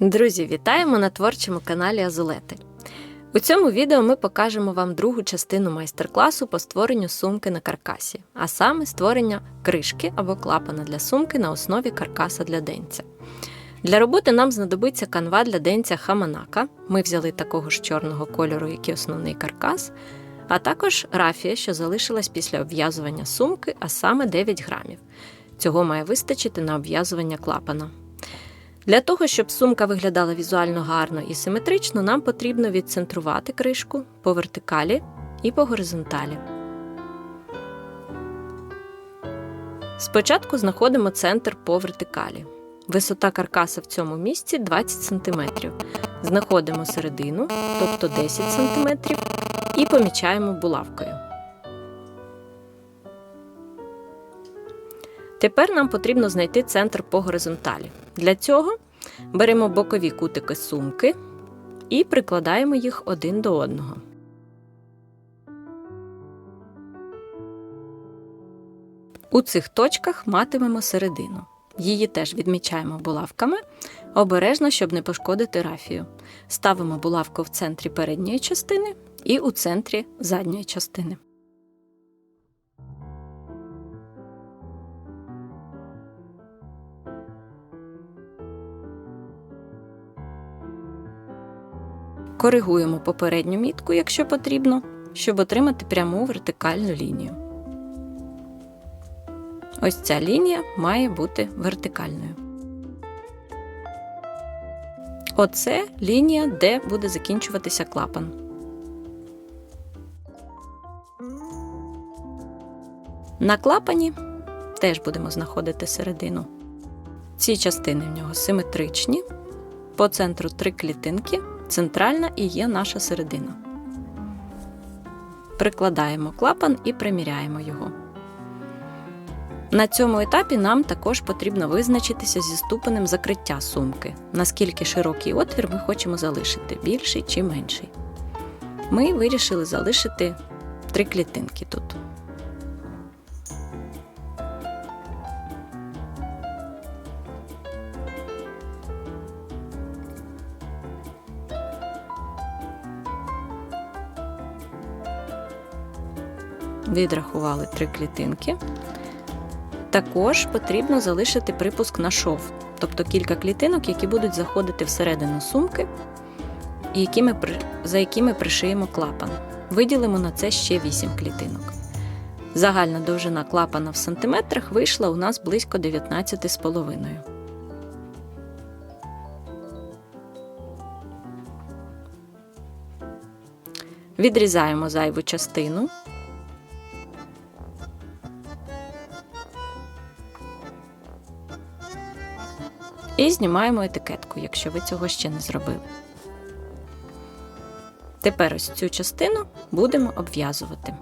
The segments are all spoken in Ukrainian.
Друзі, вітаємо на творчому каналі Азулети. У цьому відео ми покажемо вам другу частину майстер-класу по створенню сумки на каркасі, а саме створення кришки або клапана для сумки на основі каркаса для денця. Для роботи нам знадобиться канва для денця Хаманака. Ми взяли такого ж чорного кольору, як і основний каркас, а також рафія, що залишилась після обв'язування сумки, а саме 9 грамів. Цього має вистачити на обв'язування клапана. Для того, щоб сумка виглядала візуально гарно і симетрично, нам потрібно відцентрувати кришку по вертикалі і по горизонталі. Спочатку знаходимо центр по вертикалі. Висота каркаса в цьому місці 20 см. Знаходимо середину, тобто 10 см, і помічаємо булавкою. Тепер нам потрібно знайти центр по горизонталі. Для цього беремо бокові кутики сумки і прикладаємо їх один до одного. У цих точках матимемо середину. Її теж відмічаємо булавками, обережно, щоб не пошкодити рафію. Ставимо булавку в центрі передньої частини і у центрі задньої частини. Коригуємо попередню мітку, якщо потрібно, щоб отримати пряму вертикальну лінію. Ось ця лінія має бути вертикальною. Оце лінія, де буде закінчуватися клапан. На клапані теж будемо знаходити середину. Ці частини в нього симетричні, по центру три клітинки, центральна і є наша середина. Прикладаємо клапан і приміряємо його. На цьому етапі нам також потрібно визначитися зі ступенем закриття сумки, наскільки широкий отвір ми хочемо залишити, більший чи менший. Ми вирішили залишити три клітинки тут. Відрахували три клітинки. Також потрібно залишити припуск на шов, тобто кілька клітинок, які будуть заходити всередину сумки, і які ми, за які ми пришиємо клапан. Виділимо на це ще 8 клітинок. Загальна довжина клапана в сантиметрах вийшла у нас близько 19,5. Відрізаємо зайву частину. І знімаємо етикетку, якщо ви цього ще не зробили. Тепер ось цю частину будемо обв'язувати.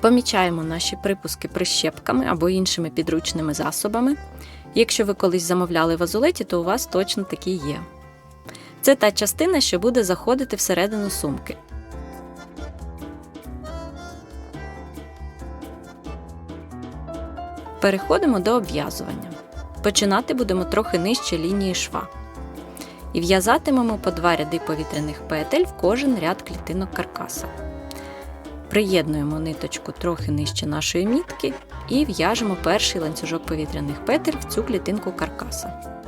Помічаємо наші припуски прищепками або іншими підручними засобами. Якщо ви колись замовляли в азулеті, то у вас точно такі є. Це та частина, що буде заходити всередину сумки. Переходимо до обв'язування. Починати будемо трохи нижче лінії шва. І в'язатимемо по два ряди повітряних петель в кожен ряд клітинок каркаса. Приєднуємо ниточку трохи нижче нашої мітки і в'яжемо перший ланцюжок повітряних петель в цю клітинку каркаса.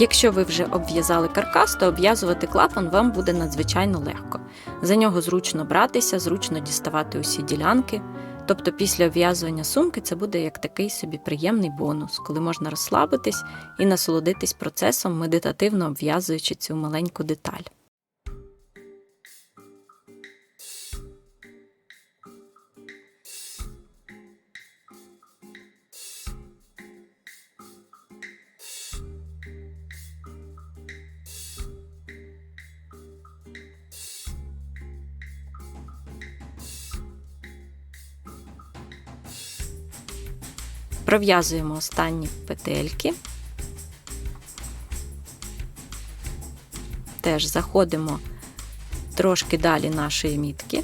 Якщо ви вже обв'язали каркас, то обв'язувати клапан вам буде надзвичайно легко. За нього зручно братися, зручно діставати усі ділянки. Тобто після обв'язування сумки це буде як такий собі приємний бонус, коли можна розслабитись і насолодитись процесом, медитативно обв'язуючи цю маленьку деталь. пров'язуємо останні петельки, теж заходимо трошки далі нашої мітки.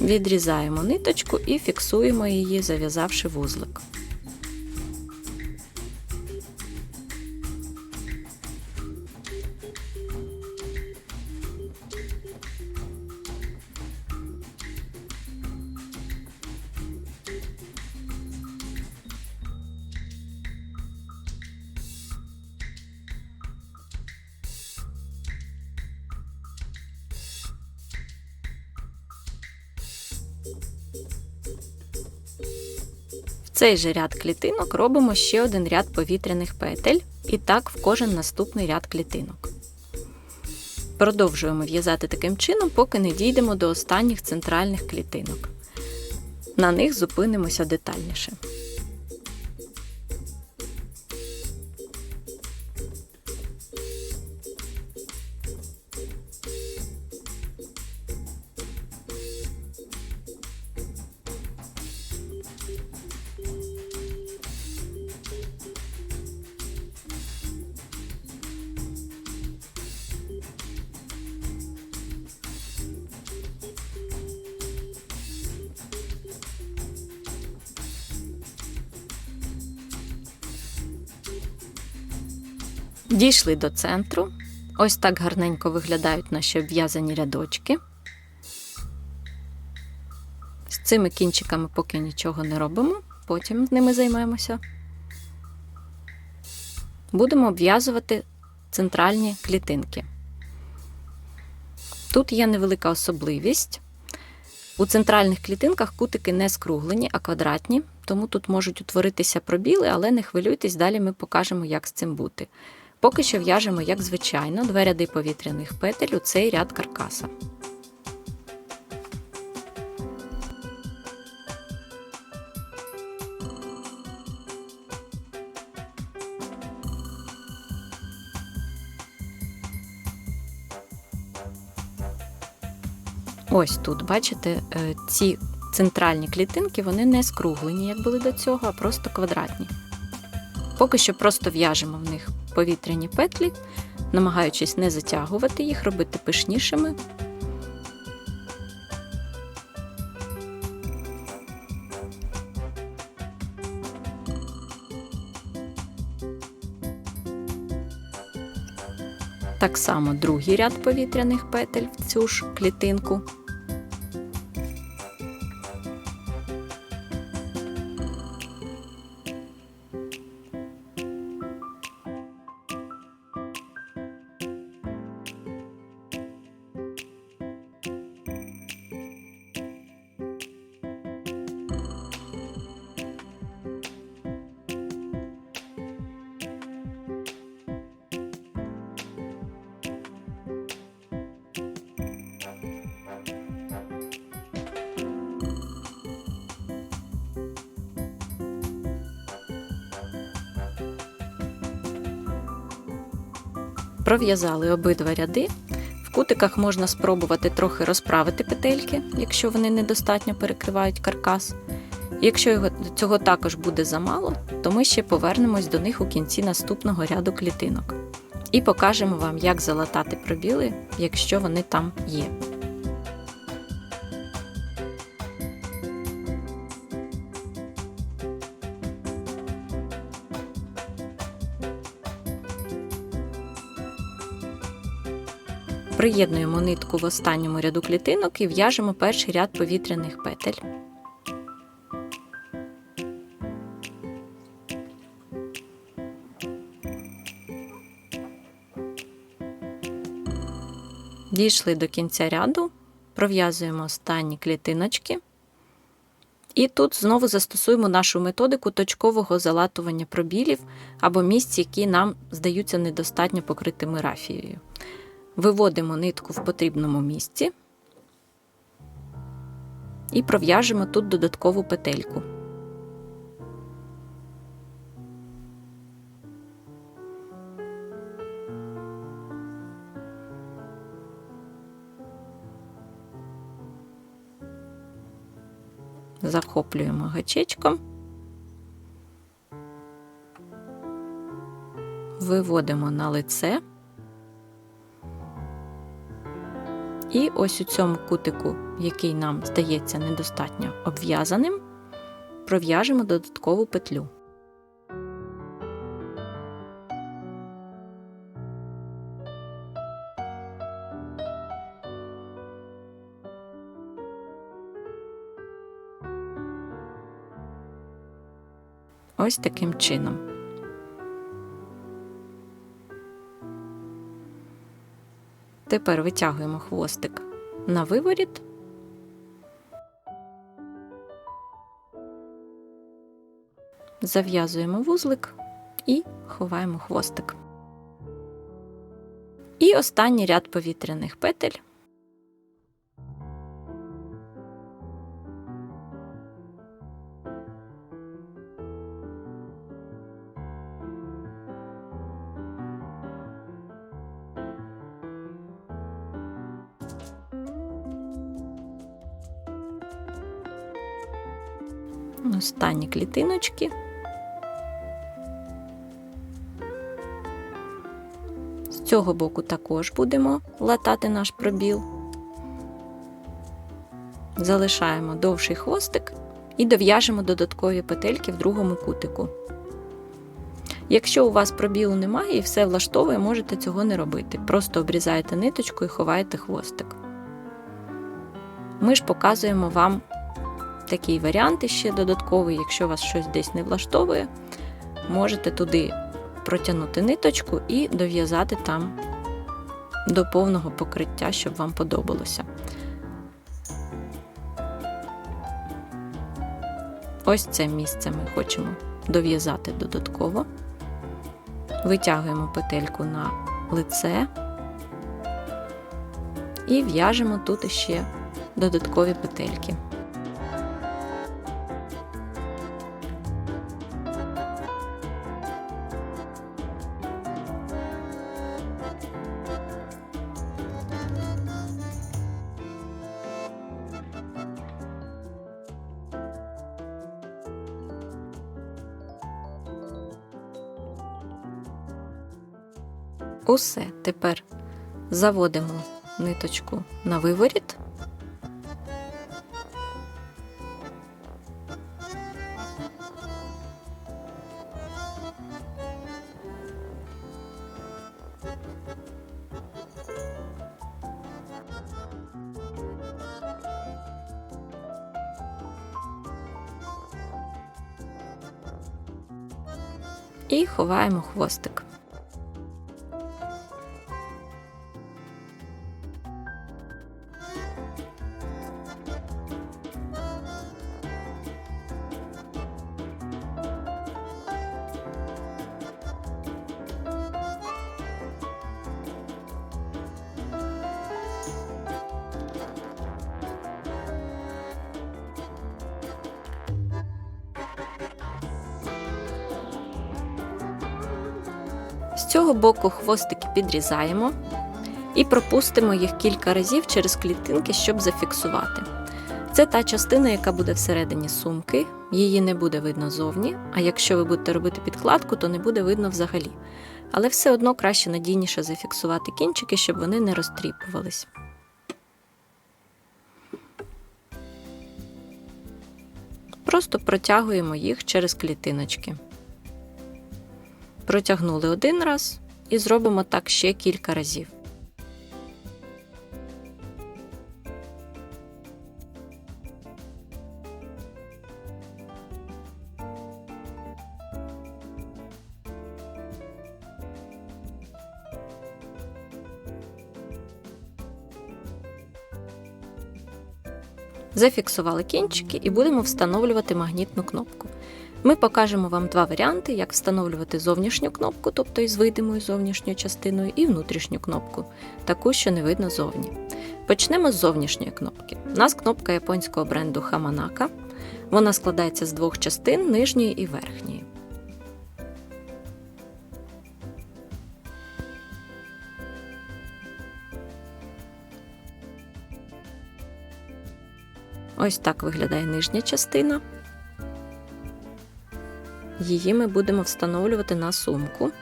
Відрізаємо ниточку і фіксуємо її, зав'язавши вузлик. Цей же ряд клітинок робимо ще один ряд повітряних петель, і так в кожен наступний ряд клітинок. Продовжуємо в'язати таким чином, поки не дійдемо до останніх центральних клітинок. На них зупинимося детальніше. Дійшли до центру. Ось так гарненько виглядають наші обв'язані рядочки. З цими кінчиками поки нічого не робимо, потім з ними займаємося. Будемо обв'язувати центральні клітинки. Тут є невелика особливість. У центральних клітинках кутики не скруглені, а квадратні, тому тут можуть утворитися пробіли, але не хвилюйтесь, далі ми покажемо, як з цим бути. Поки що в'яжемо, як звичайно, два ряди повітряних петель у цей ряд каркаса. Ось тут, бачите, е, ці центральні клітинки вони не скруглені, як були до цього, а просто квадратні. Поки що просто в'яжемо в них повітряні петлі, намагаючись не затягувати їх, робити пишнішими. Так само другий ряд повітряних петель в цю ж клітинку. Пров'язали обидва ряди. В кутиках можна спробувати трохи розправити петельки, якщо вони недостатньо перекривають каркас. Якщо цього також буде замало, то ми ще повернемось до них у кінці наступного ряду клітинок. І покажемо вам, як залатати пробіли, якщо вони там є. Приєднуємо нитку в останньому ряду клітинок і в'яжемо перший ряд повітряних петель. Дійшли до кінця ряду, пров'язуємо останні клітиночки. І тут знову застосуємо нашу методику точкового залатування пробілів або місць, які нам здаються недостатньо покритими рафією. Виводимо нитку в потрібному місці і пров'яжемо тут додаткову петельку. Захоплюємо гачечком, виводимо на лице. І ось у цьому кутику який нам здається недостатньо обв'язаним, пров'яжемо додаткову петлю. Ось таким чином. Тепер витягуємо хвостик на виворіт. Зав'язуємо вузлик і ховаємо хвостик. І останній ряд повітряних петель. Останні клітиночки. З цього боку також будемо латати наш пробіл. Залишаємо довший хвостик і дов'яжемо додаткові петельки в другому кутику. Якщо у вас пробілу немає і все влаштовує, можете цього не робити. Просто обрізаєте ниточку і ховаєте хвостик. Ми ж показуємо вам такий варіант ще додатковий, якщо вас щось десь не влаштовує, можете туди протягнути ниточку і дов'язати там до повного покриття, щоб вам подобалося. Ось це місце ми хочемо дов'язати додатково. Витягуємо петельку на лице і в'яжемо тут ще додаткові петельки. Тепер заводимо ниточку на виворіт. І ховаємо хвостик. Боку хвостики підрізаємо і пропустимо їх кілька разів через клітинки, щоб зафіксувати. Це та частина, яка буде всередині сумки, її не буде видно зовні, а якщо ви будете робити підкладку, то не буде видно взагалі. Але все одно краще надійніше зафіксувати кінчики, щоб вони не розтріпувались. Просто протягуємо їх через клітиночки. Протягнули один раз і зробимо так ще кілька разів. Зафіксували кінчики і будемо встановлювати магнітну кнопку. Ми покажемо вам два варіанти, як встановлювати зовнішню кнопку, тобто із видимою зовнішньою частиною, і внутрішню кнопку, таку, що не видно зовні. Почнемо з зовнішньої кнопки. У нас кнопка японського бренду Hamanaka. Вона складається з двох частин нижньої і верхньої. Ось так виглядає нижня частина. Її ми будемо встановлювати на сумку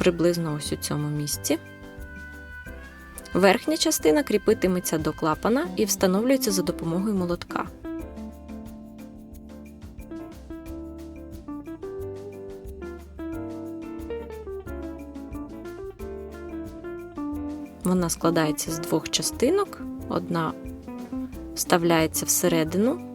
приблизно ось у цьому місці. Верхня частина кріпитиметься до клапана і встановлюється за допомогою молотка. Вона складається з двох частинок. Одна вставляється всередину.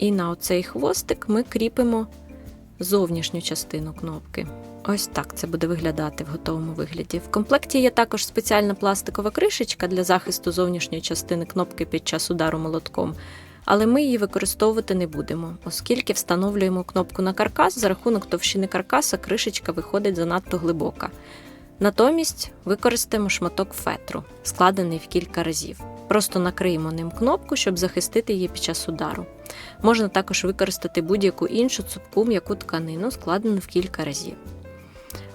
І на оцей хвостик ми кріпимо зовнішню частину кнопки. Ось так це буде виглядати в готовому вигляді. В комплекті є також спеціальна пластикова кришечка для захисту зовнішньої частини кнопки під час удару молотком, але ми її використовувати не будемо, оскільки встановлюємо кнопку на каркас, за рахунок товщини каркаса кришечка виходить занадто глибока. Натомість використаємо шматок фетру, складений в кілька разів. Просто накриємо ним кнопку, щоб захистити її під час удару. Можна також використати будь-яку іншу цупку м'яку тканину, складену в кілька разів.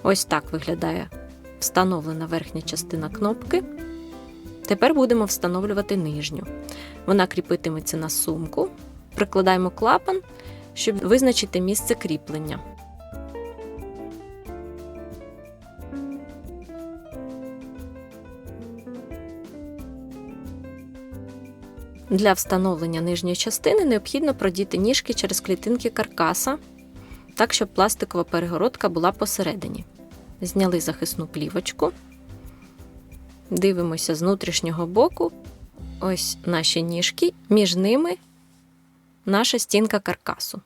Ось так виглядає встановлена верхня частина кнопки. Тепер будемо встановлювати нижню. Вона кріпитиметься на сумку. Прикладаємо клапан, щоб визначити місце кріплення. Для встановлення нижньої частини необхідно продіти ніжки через клітинки каркаса, так, щоб пластикова перегородка була посередині. Зняли захисну плівочку, дивимося з внутрішнього боку. Ось наші ніжки, між ними наша стінка каркасу.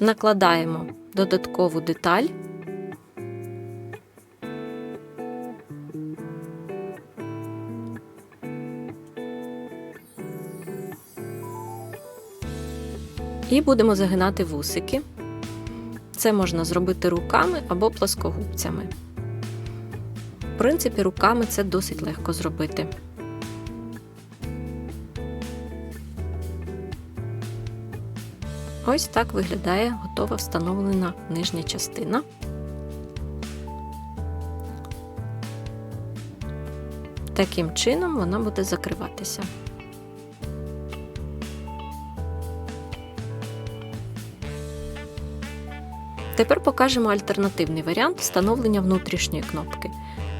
Накладаємо додаткову деталь. І будемо загинати вусики. Це можна зробити руками або плоскогубцями. В принципі, руками це досить легко зробити. Ось так виглядає готова встановлена нижня частина. Таким чином вона буде закриватися. Тепер покажемо альтернативний варіант встановлення внутрішньої кнопки.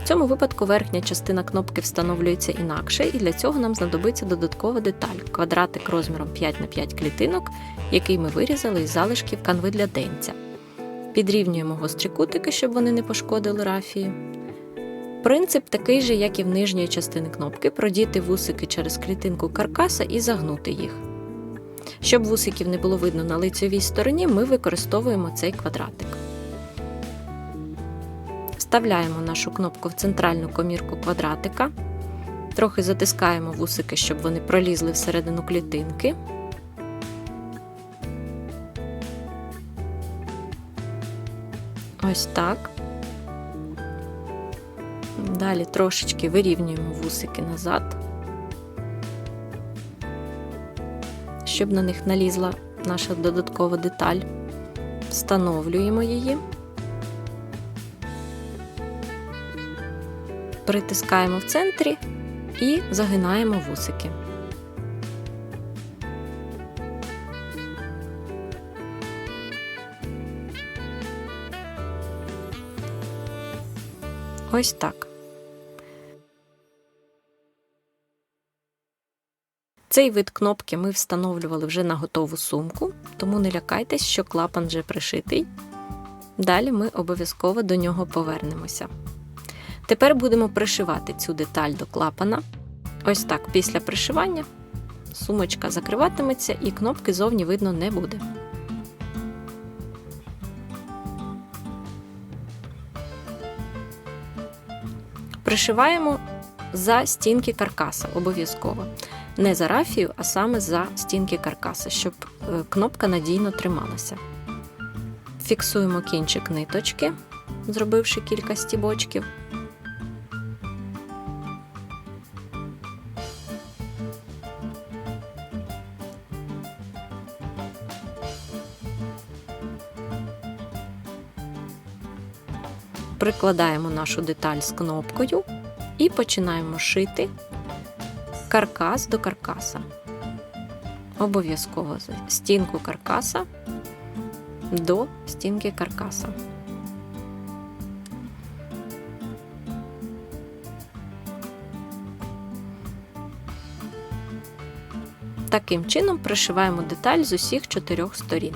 В цьому випадку верхня частина кнопки встановлюється інакше, і для цього нам знадобиться додаткова деталь квадратик розміром 5 на 5 клітинок, який ми вирізали із залишків канви для денця. Підрівнюємо гострі кутики, щоб вони не пошкодили рафії. Принцип такий же, як і в нижньої частини кнопки, продіти вусики через клітинку каркаса і загнути їх. Щоб вусиків не було видно на лицевій стороні, ми використовуємо цей квадратик. Вставляємо нашу кнопку в центральну комірку квадратика, трохи затискаємо вусики, щоб вони пролізли всередину клітинки. Ось так. Далі трошечки вирівнюємо вусики назад. Щоб на них налізла наша додаткова деталь. Встановлюємо її, притискаємо в центрі і загинаємо вусики. Ось так. Цей вид кнопки ми встановлювали вже на готову сумку, тому не лякайтесь, що клапан вже пришитий. Далі ми обов'язково до нього повернемося. Тепер будемо пришивати цю деталь до клапана. Ось так, після пришивання сумочка закриватиметься і кнопки зовні видно не буде. Пришиваємо за стінки каркаса обов'язково не за рафію, а саме за стінки каркаса, щоб е, кнопка надійно трималася. Фіксуємо кінчик ниточки, зробивши кілька стібочків. Прикладаємо нашу деталь з кнопкою і починаємо шити каркас до каркаса. Обов'язково стінку каркаса до стінки каркаса. Таким чином пришиваємо деталь з усіх чотирьох сторін.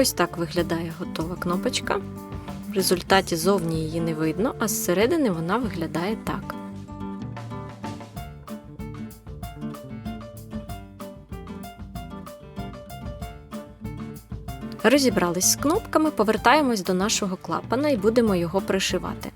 Ось так виглядає готова кнопочка. В результаті зовні її не видно, а зсередини вона виглядає так. Розібрались з кнопками, повертаємось до нашого клапана і будемо його пришивати.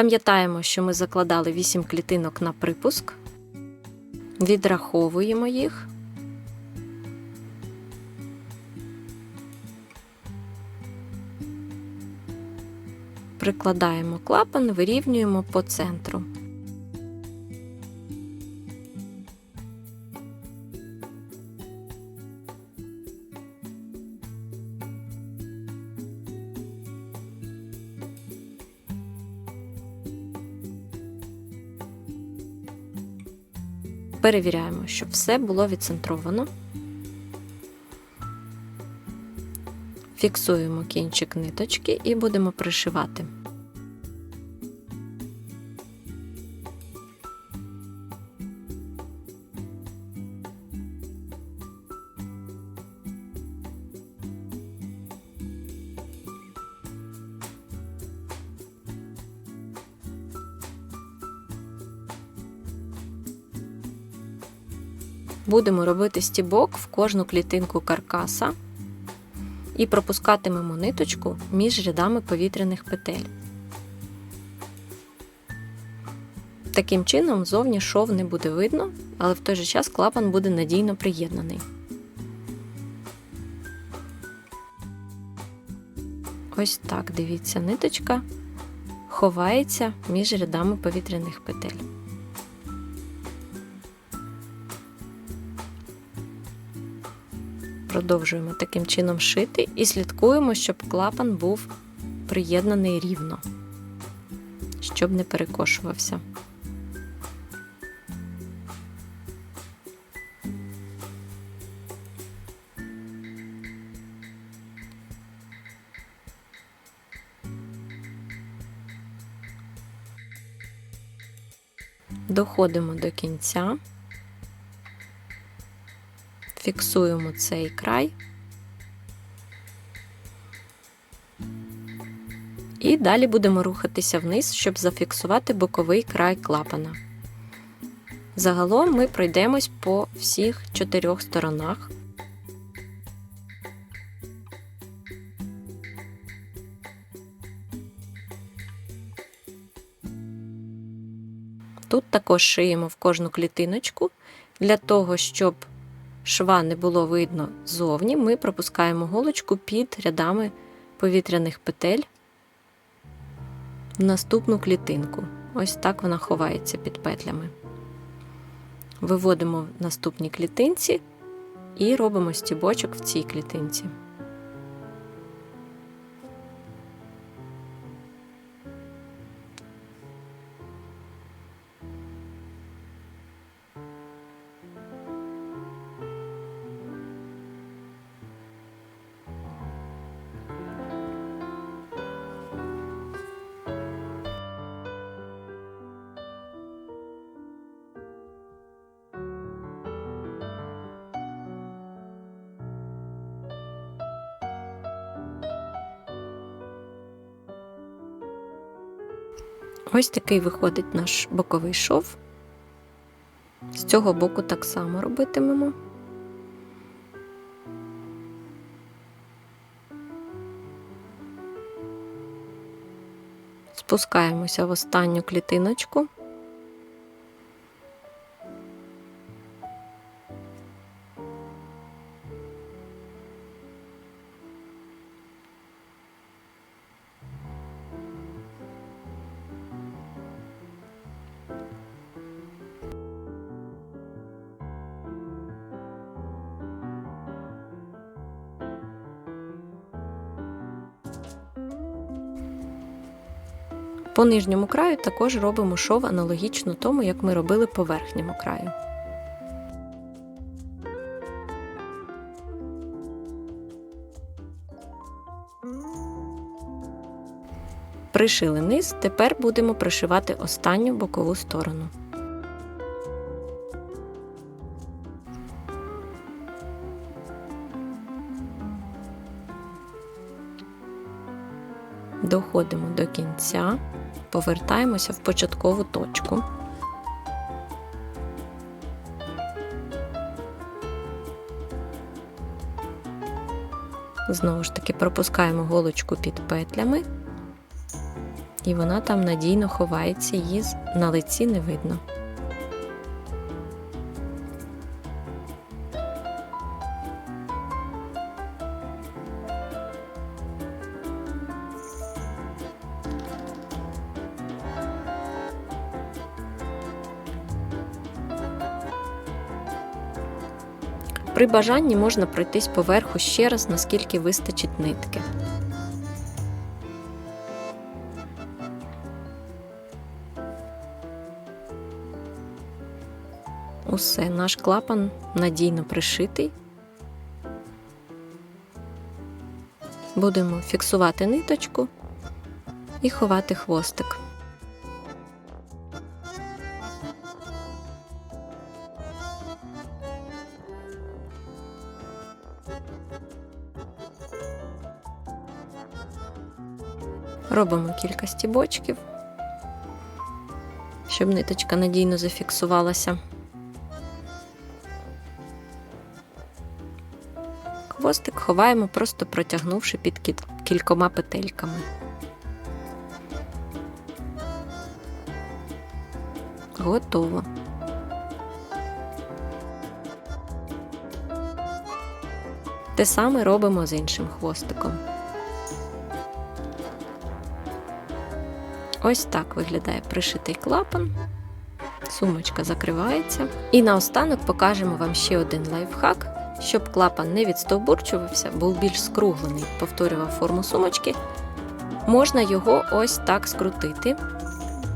Пам'ятаємо, що ми закладали 8 клітинок на припуск, відраховуємо їх. Прикладаємо клапан, вирівнюємо по центру. Перевіряємо, щоб все було відцентровано. Фіксуємо кінчик ниточки і будемо пришивати. Будемо робити стібок в кожну клітинку каркаса і пропускатимемо ниточку між рядами повітряних петель. Таким чином, зовні шов не буде видно, але в той же час клапан буде надійно приєднаний. Ось так, дивіться, ниточка ховається між рядами повітряних петель. Продовжуємо таким чином шити і слідкуємо, щоб клапан був приєднаний рівно, щоб не перекошувався. Доходимо до кінця фіксуємо цей край. І далі будемо рухатися вниз, щоб зафіксувати боковий край клапана. Загалом ми пройдемось по всіх чотирьох сторонах. Тут також шиємо в кожну клітиночку для того, щоб шва не було видно ззовні, ми пропускаємо голочку під рядами повітряних петель в наступну клітинку. Ось так вона ховається під петлями. Виводимо в наступній клітинці і робимо стібочок в цій клітинці. Ось такий виходить наш боковий шов. З цього боку так само робитимемо. Спускаємося в останню клітиночку. По нижньому краю також робимо шов аналогічно тому, як ми робили по верхньому краю. Пришили низ, тепер будемо пришивати останню бокову сторону. Доходимо до кінця, повертаємося в початкову точку. Знову ж таки пропускаємо голочку під петлями, і вона там надійно ховається, її на лиці не видно. При бажанні можна пройтись поверху ще раз, наскільки вистачить нитки. Усе, наш клапан надійно пришитий. Будемо фіксувати ниточку і ховати хвостик. Робимо кілька стібочків, щоб ниточка надійно зафіксувалася. Хвостик ховаємо, просто протягнувши під кількома петельками. Готово. Те саме робимо з іншим хвостиком. Ось так виглядає пришитий клапан. Сумочка закривається. І наостанок покажемо вам ще один лайфхак. Щоб клапан не відстовбурчувався, був більш скруглений, повторював форму сумочки, можна його ось так скрутити.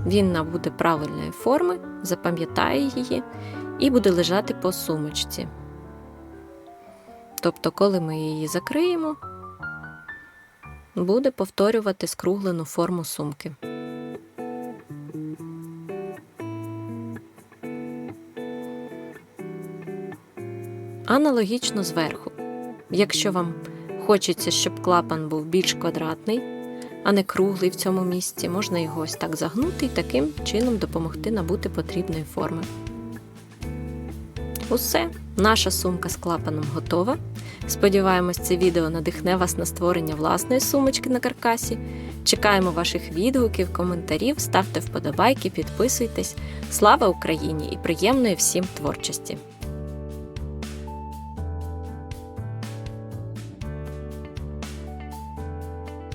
Він набуде правильної форми, запам'ятає її і буде лежати по сумочці. Тобто, коли ми її закриємо, буде повторювати скруглену форму сумки. Аналогічно зверху. Якщо вам хочеться, щоб клапан був більш квадратний, а не круглий в цьому місці, можна його ось так загнути і таким чином допомогти набути потрібної форми. Усе, наша сумка з клапаном готова. Сподіваємось, це відео надихне вас на створення власної сумочки на каркасі. Чекаємо ваших відгуків, коментарів, ставте вподобайки, підписуйтесь. Слава Україні і приємної всім творчості!